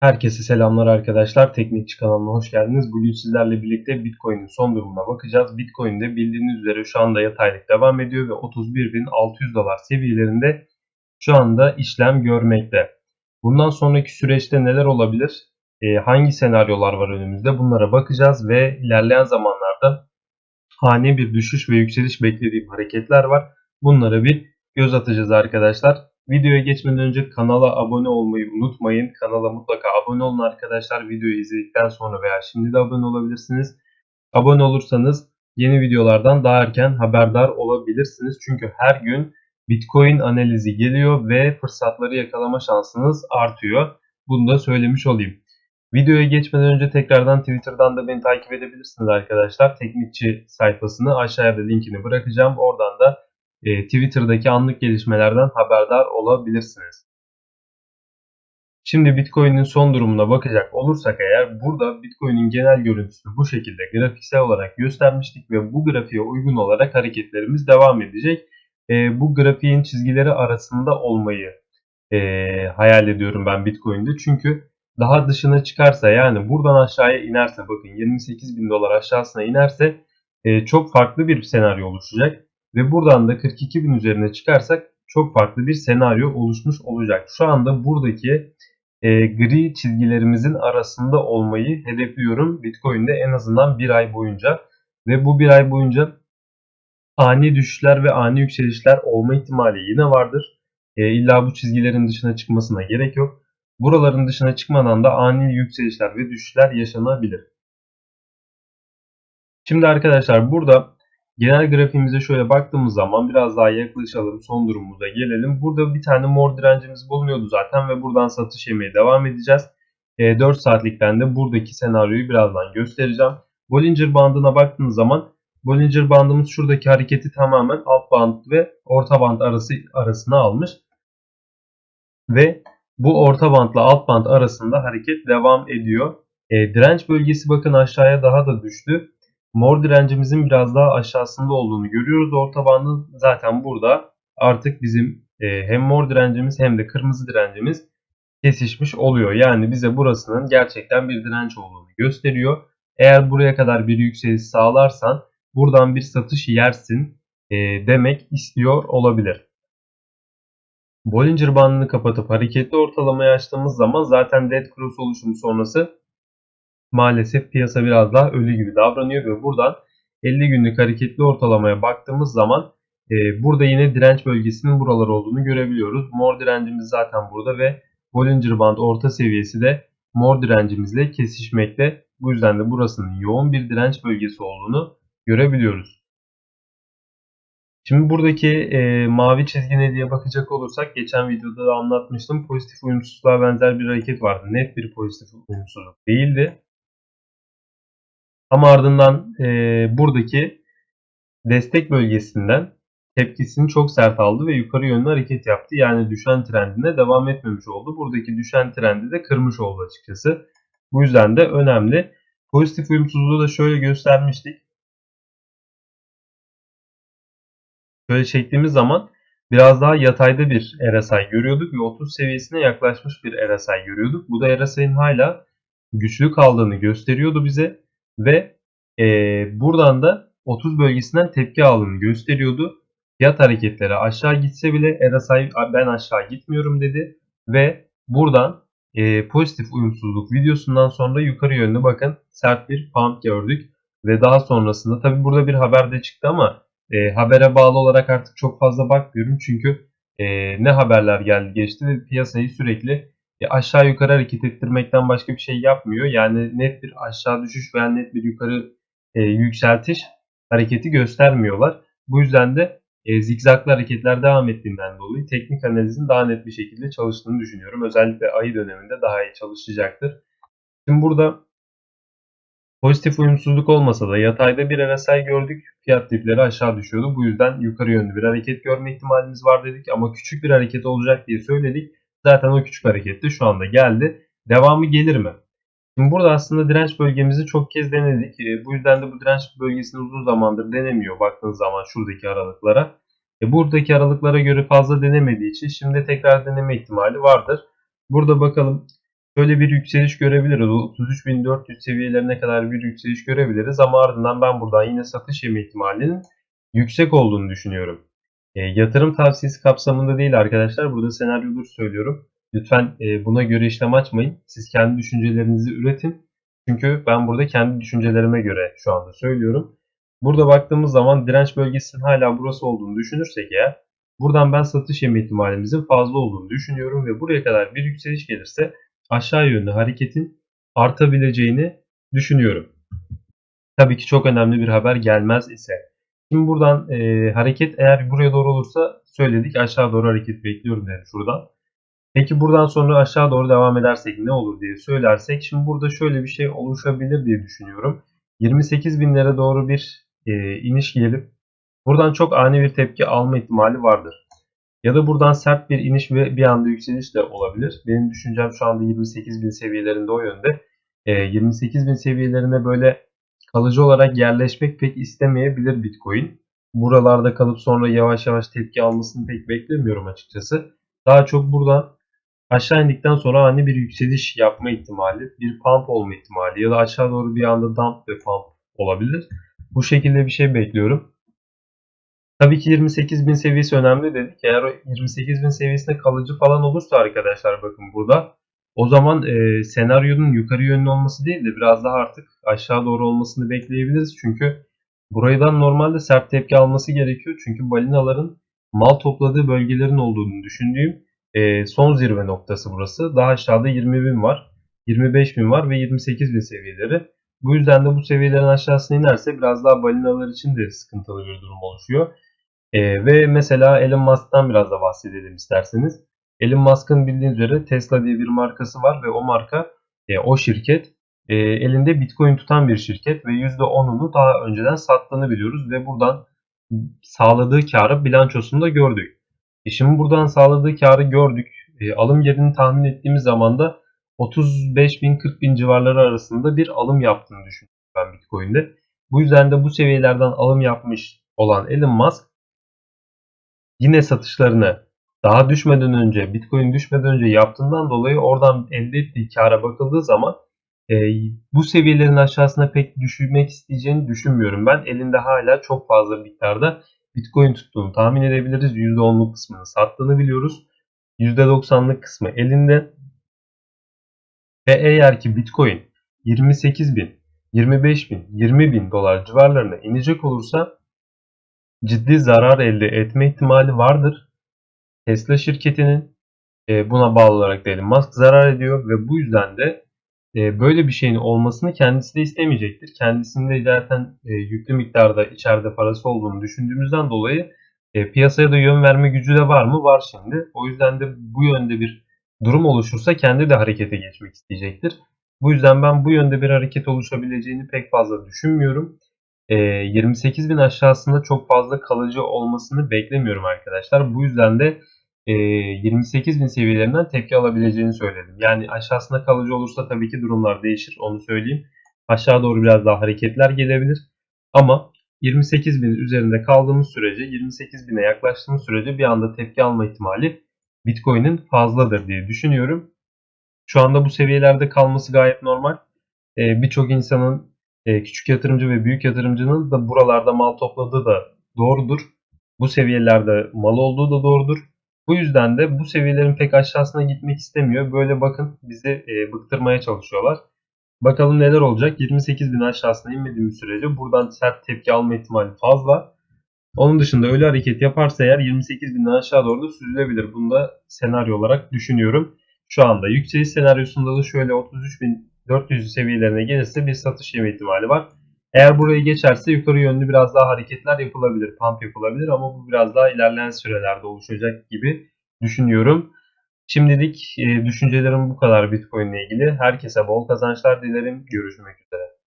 Herkese selamlar arkadaşlar. Teknikçi kanalına hoş geldiniz. Bugün sizlerle birlikte Bitcoin'in son durumuna bakacağız. Bitcoin'de bildiğiniz üzere şu anda yataylık devam ediyor ve 31.600 dolar seviyelerinde şu anda işlem görmekte. Bundan sonraki süreçte neler olabilir? Ee, hangi senaryolar var önümüzde? Bunlara bakacağız ve ilerleyen zamanlarda ani bir düşüş ve yükseliş beklediğim hareketler var. Bunlara bir göz atacağız arkadaşlar. Videoya geçmeden önce kanala abone olmayı unutmayın. Kanala mutlaka abone olun arkadaşlar. Videoyu izledikten sonra veya şimdi de abone olabilirsiniz. Abone olursanız yeni videolardan daha erken haberdar olabilirsiniz. Çünkü her gün Bitcoin analizi geliyor ve fırsatları yakalama şansınız artıyor. Bunu da söylemiş olayım. Videoya geçmeden önce tekrardan Twitter'dan da beni takip edebilirsiniz arkadaşlar. Teknikçi sayfasını aşağıya da linkini bırakacağım. Oradan da e, Twitter'daki anlık gelişmelerden haberdar olabilirsiniz. Şimdi Bitcoin'in son durumuna bakacak olursak eğer burada Bitcoin'in genel görüntüsünü bu şekilde grafiksel olarak göstermiştik ve bu grafiğe uygun olarak hareketlerimiz devam edecek. E, bu grafiğin çizgileri arasında olmayı e, hayal ediyorum ben Bitcoin'de. Çünkü daha dışına çıkarsa yani buradan aşağıya inerse bakın 28 bin dolar aşağısına inerse e, çok farklı bir senaryo oluşacak. Ve buradan da 42 bin üzerine çıkarsak çok farklı bir senaryo oluşmuş olacak. Şu anda buradaki e, gri çizgilerimizin arasında olmayı hedefliyorum Bitcoin'de en azından bir ay boyunca. Ve bu bir ay boyunca ani düşüşler ve ani yükselişler olma ihtimali yine vardır. E, illa bu çizgilerin dışına çıkmasına gerek yok. Buraların dışına çıkmadan da ani yükselişler ve düşüşler yaşanabilir. Şimdi arkadaşlar burada Genel grafiğimize şöyle baktığımız zaman biraz daha yaklaşalım son durumumuza gelelim. Burada bir tane mor direncimiz bulunuyordu zaten ve buradan satış yemeye devam edeceğiz. E, 4 saatlikten de buradaki senaryoyu birazdan göstereceğim. Bollinger bandına baktığınız zaman Bollinger bandımız şuradaki hareketi tamamen alt band ve orta band arası arasına almış. Ve bu orta bandla alt band arasında hareket devam ediyor. E, direnç bölgesi bakın aşağıya daha da düştü. Mor direncimizin biraz daha aşağısında olduğunu görüyoruz. Orta bandın zaten burada artık bizim e, hem mor direncimiz hem de kırmızı direncimiz kesişmiş oluyor. Yani bize burasının gerçekten bir direnç olduğunu gösteriyor. Eğer buraya kadar bir yükseliş sağlarsan buradan bir satış yersin e, demek istiyor olabilir. Bollinger bandını kapatıp hareketli ortalamayı açtığımız zaman zaten dead cross oluşumu sonrası maalesef piyasa biraz daha ölü gibi davranıyor ve buradan 50 günlük hareketli ortalamaya baktığımız zaman e, burada yine direnç bölgesinin buralar olduğunu görebiliyoruz. Mor direncimiz zaten burada ve Bollinger Band orta seviyesi de mor direncimizle kesişmekte. Bu yüzden de burasının yoğun bir direnç bölgesi olduğunu görebiliyoruz. Şimdi buradaki e, mavi çizgi ne diye bakacak olursak geçen videoda da anlatmıştım. Pozitif uyumsuzluğa benzer bir hareket vardı. Net bir pozitif uyumsuzluk değildi. Ama ardından e, buradaki destek bölgesinden tepkisini çok sert aldı ve yukarı yönlü hareket yaptı. Yani düşen trendine devam etmemiş oldu. Buradaki düşen trendi de kırmış oldu açıkçası. Bu yüzden de önemli. Pozitif uyumsuzluğu da şöyle göstermiştik. Şöyle çektiğimiz zaman biraz daha yatayda bir RSI görüyorduk ve 30 seviyesine yaklaşmış bir RSI görüyorduk. Bu da RSI'nin hala güçlü kaldığını gösteriyordu bize ve e, buradan da 30 bölgesinden tepki aldığını gösteriyordu. Fiyat hareketleri aşağı gitse bile RSI ben aşağı gitmiyorum dedi ve buradan e, pozitif uyumsuzluk videosundan sonra yukarı yönlü bakın sert bir pump gördük ve daha sonrasında tabi burada bir haber de çıktı ama e, habere bağlı olarak artık çok fazla bakmıyorum çünkü e, ne haberler geldi geçti ve piyasayı sürekli e, aşağı yukarı hareket ettirmekten başka bir şey yapmıyor. Yani net bir aşağı düşüş veya net bir yukarı e, yükseltiş hareketi göstermiyorlar. Bu yüzden de e, zigzaglı hareketler devam ettiğinden dolayı teknik analizin daha net bir şekilde çalıştığını düşünüyorum. Özellikle ayı döneminde daha iyi çalışacaktır. Şimdi burada pozitif uyumsuzluk olmasa da yatayda bir RSI gördük. Fiyat dipleri aşağı düşüyordu. Bu yüzden yukarı yönlü bir hareket görme ihtimalimiz var dedik ama küçük bir hareket olacak diye söyledik. Zaten o küçük harekette şu anda geldi. Devamı gelir mi? Şimdi burada aslında direnç bölgemizi çok kez denedik. E, bu yüzden de bu direnç bölgesini uzun zamandır denemiyor baktığınız zaman şuradaki aralıklara. E, buradaki aralıklara göre fazla denemediği için şimdi tekrar deneme ihtimali vardır. Burada bakalım şöyle bir yükseliş görebiliriz. 33.400 seviyelerine kadar bir yükseliş görebiliriz ama ardından ben buradan yine satış yeme ihtimalinin yüksek olduğunu düşünüyorum. E, yatırım tavsiyesi kapsamında değil arkadaşlar. Burada senaryoları söylüyorum. Lütfen e, buna göre işlem açmayın. Siz kendi düşüncelerinizi üretin. Çünkü ben burada kendi düşüncelerime göre şu anda söylüyorum. Burada baktığımız zaman direnç bölgesinin hala burası olduğunu düşünürsek eğer buradan ben satış yeme ihtimalimizin fazla olduğunu düşünüyorum ve buraya kadar bir yükseliş gelirse aşağı yönlü hareketin artabileceğini düşünüyorum. Tabii ki çok önemli bir haber gelmez ise. Şimdi buradan e, hareket eğer buraya doğru olursa söyledik aşağı doğru hareket bekliyorum yani şuradan. Peki buradan sonra aşağı doğru devam edersek ne olur diye söylersek şimdi burada şöyle bir şey oluşabilir diye düşünüyorum. 28 binlere doğru bir e, iniş gelip buradan çok ani bir tepki alma ihtimali vardır. Ya da buradan sert bir iniş ve bir anda yükseliş de olabilir. Benim düşüncem şu anda 28 bin seviyelerinde o yönde. E, 28 bin seviyelerine böyle kalıcı olarak yerleşmek pek istemeyebilir Bitcoin. Buralarda kalıp sonra yavaş yavaş tepki almasını pek beklemiyorum açıkçası. Daha çok buradan aşağı indikten sonra ani bir yükseliş yapma ihtimali, bir pump olma ihtimali ya da aşağı doğru bir anda dump ve pump olabilir. Bu şekilde bir şey bekliyorum. Tabii ki 28.000 seviyesi önemli dedik. Eğer o 28.000 seviyesinde kalıcı falan olursa arkadaşlar bakın burada o zaman e, senaryonun yukarı yönlü olması değil de biraz daha artık aşağı doğru olmasını bekleyebiliriz. Çünkü buradan normalde sert tepki alması gerekiyor. Çünkü balinaların mal topladığı bölgelerin olduğunu düşündüğüm e, son zirve noktası burası. Daha aşağıda 20.000 var, 25.000 var ve 28.000 seviyeleri. Bu yüzden de bu seviyelerin aşağısına inerse biraz daha balinalar için de sıkıntılı bir durum oluşuyor. E, ve mesela Elon Musk'tan biraz da bahsedelim isterseniz. Elon Musk'ın bildiğiniz üzere Tesla diye bir markası var ve o marka, e, o şirket e, elinde Bitcoin tutan bir şirket ve %10'unu daha önceden sattığını biliyoruz ve buradan sağladığı karı bilançosunda gördük. E şimdi buradan sağladığı karı gördük. E, alım yerini tahmin ettiğimiz zaman da 35 bin 40 bin civarları arasında bir alım yaptığını düşünüyorum ben Bitcoin'de. Bu yüzden de bu seviyelerden alım yapmış olan Elon Musk yine satışlarını daha düşmeden önce, Bitcoin düşmeden önce yaptığından dolayı oradan elde ettiği kara bakıldığı zaman e, bu seviyelerin aşağısına pek düşürmek isteyeceğini düşünmüyorum. Ben elinde hala çok fazla miktarda Bitcoin tuttuğunu tahmin edebiliriz. %10'luk kısmını sattığını biliyoruz. %90'lık kısmı elinde. Ve eğer ki Bitcoin 28 bin, 25 bin, 20 bin dolar civarlarına inecek olursa ciddi zarar elde etme ihtimali vardır. Tesla şirketinin e, buna bağlı olarak da Elon Musk zarar ediyor ve bu yüzden de e, böyle bir şeyin olmasını kendisi de istemeyecektir. Kendisinde zaten e, yüklü miktarda içeride parası olduğunu düşündüğümüzden dolayı piyasaya da yön verme gücü de var mı? Var şimdi. O yüzden de bu yönde bir durum oluşursa kendi de harekete geçmek isteyecektir. Bu yüzden ben bu yönde bir hareket oluşabileceğini pek fazla düşünmüyorum. 28 bin aşağısında çok fazla kalıcı olmasını beklemiyorum arkadaşlar. Bu yüzden de 28 bin seviyelerinden tepki alabileceğini söyledim. Yani aşağısında kalıcı olursa tabii ki durumlar değişir. Onu söyleyeyim. Aşağı doğru biraz daha hareketler gelebilir. Ama 28 bin üzerinde kaldığımız sürece 28 bine yaklaştığımız sürece bir anda tepki alma ihtimali Bitcoin'in fazladır diye düşünüyorum. Şu anda bu seviyelerde kalması gayet normal. Birçok insanın küçük yatırımcı ve büyük yatırımcının da buralarda mal topladığı da doğrudur. Bu seviyelerde mal olduğu da doğrudur. Bu yüzden de bu seviyelerin pek aşağısına gitmek istemiyor. Böyle bakın bizi e, bıktırmaya çalışıyorlar. Bakalım neler olacak. 28 bin aşağısına inmediğimiz sürece buradan sert tepki alma ihtimali fazla. Onun dışında öyle hareket yaparsa eğer 28 binden aşağı doğru da süzülebilir. Bunu da senaryo olarak düşünüyorum. Şu anda yükseliş senaryosunda da şöyle 33.400 seviyelerine gelirse bir satış yeme ihtimali var. Eğer burayı geçerse yukarı yönlü biraz daha hareketler yapılabilir, pump yapılabilir ama bu biraz daha ilerleyen sürelerde oluşacak gibi düşünüyorum. Şimdilik düşüncelerim bu kadar Bitcoin ile ilgili. Herkese bol kazançlar dilerim. Görüşmek üzere.